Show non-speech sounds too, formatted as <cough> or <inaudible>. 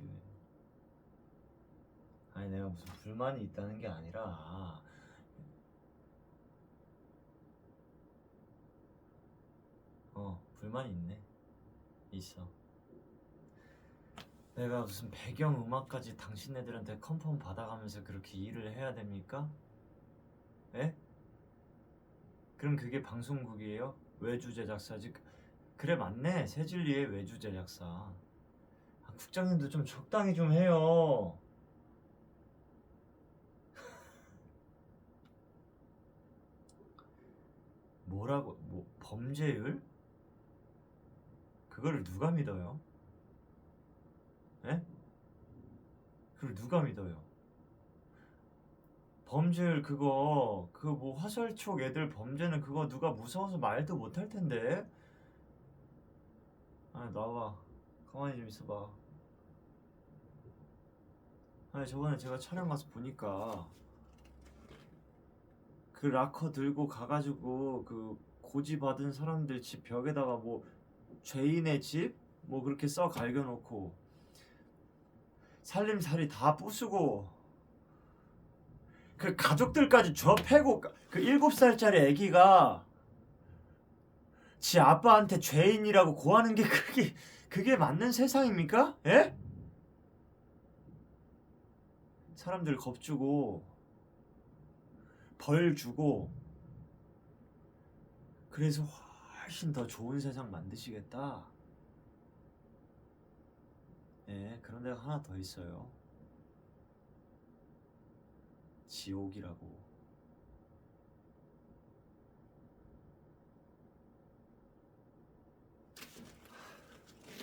왜. 아니 내가 무슨 불만이 있다는 게 아니라 어 불만이 있네 있어 내가 무슨 배경 음악까지 당신네들한테 컨펌 받아가면서 그렇게 일을 해야 됩니까? 에? 그럼 그게 방송국이에요? 외주 제작사지? 그래 맞네 새진리의 외주 제작사 아, 국장님도 좀 적당히 좀 해요 <laughs> 뭐라고 뭐 범죄율? 그거를 누가 믿어요? 에? 그걸 누가 믿어요? 범죄율 그거 그 뭐 화살촉 애들 범죄는 그거 누가 무서워서 말도 못할 텐데 아 나와 가만히 좀 있어봐 아니 저번에 제가 촬영 가서 보니까 그 락커 들고 가가지고 그 고지 받은 사람들 집 벽에다가 뭐 죄인의 집 뭐 그렇게 써 갈겨놓고 살림살이 다 부수고 그 가족들까지 저 패고 그 일곱 살짜리 애기가 지 아빠한테 죄인이라고 고하는 게 그게 그게 맞는 세상입니까? 예? 사람들 겁주고 벌 주고 그래서 훨씬 더 좋은 세상 만드시겠다. 예, 그런 데가 하나 더 있어요. 지옥이라고.